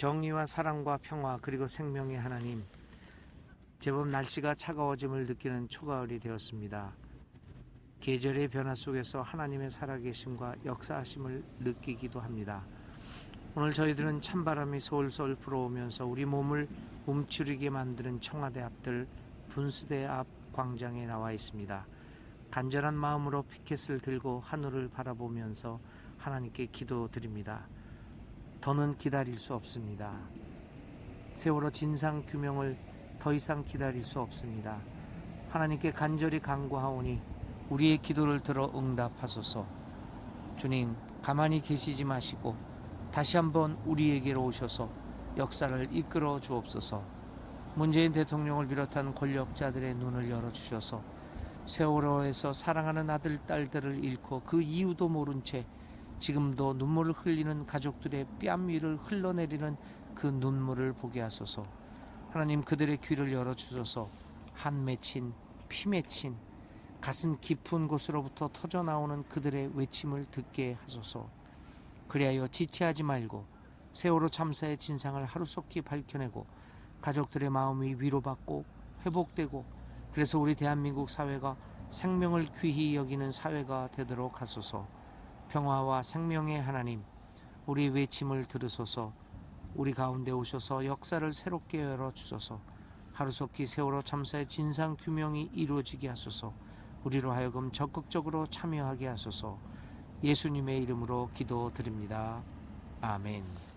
정의와 사랑과 평화 그리고 생명의 하나님 제법 날씨가 차가워짐을 느끼는 초가을이 되었습니다. 계절의 변화 속에서 하나님의 살아계심과 역사하심을 느끼기도 합니다. 오늘 저희들은 찬바람이 솔솔 불어오면서 우리 몸을 움츠리게 만드는 청와대 앞들 분수대 앞 광장에 나와 있습니다. 간절한 마음으로 피켓을 들고 하늘을 바라보면서 하나님께 기도드립니다. 더는 기다릴 수 없습니다. 세월호 진상 규명을 더 이상 기다릴 수 없습니다. 하나님께 간절히 간구하오니 우리의 기도를 들어 응답하소서. 주님, 가만히 계시지 마시고 다시 한번 우리에게로 오셔서 역사를 이끌어 주옵소서. 문재인 대통령을 비롯한 권력자들의 눈을 열어 주셔서 세월호에서 사랑하는 아들, 딸들을 잃고 그 이유도 모른 채 지금도 눈물을 흘리는 가족들의 뺨 위를 흘러내리는 그 눈물을 보게 하소서. 하나님 그들의 귀를 열어 주셔서 한 맺힌 피 맺힌 가슴 깊은 곳으로부터 터져 나오는 그들의 외침을 듣게 하소서. 그리하여 지체하지 말고 세월호 참사의 진상을 하루속히 밝혀내고 가족들의 마음이 위로받고 회복되고 그래서 우리 대한민국 사회가 생명을 귀히 여기는 사회가 되도록 하소서. 평화와 생명의 하나님, 우리 외침을 들으소서. 우리 가운데 오셔서 역사를 새롭게 열어 주소서. 하루속히 세월호 참사의 진상 규명이 이루어지게 하소서. 우리로 하여금 적극적으로 참여하게 하소서. 예수님의 이름으로 기도드립니다. 아멘.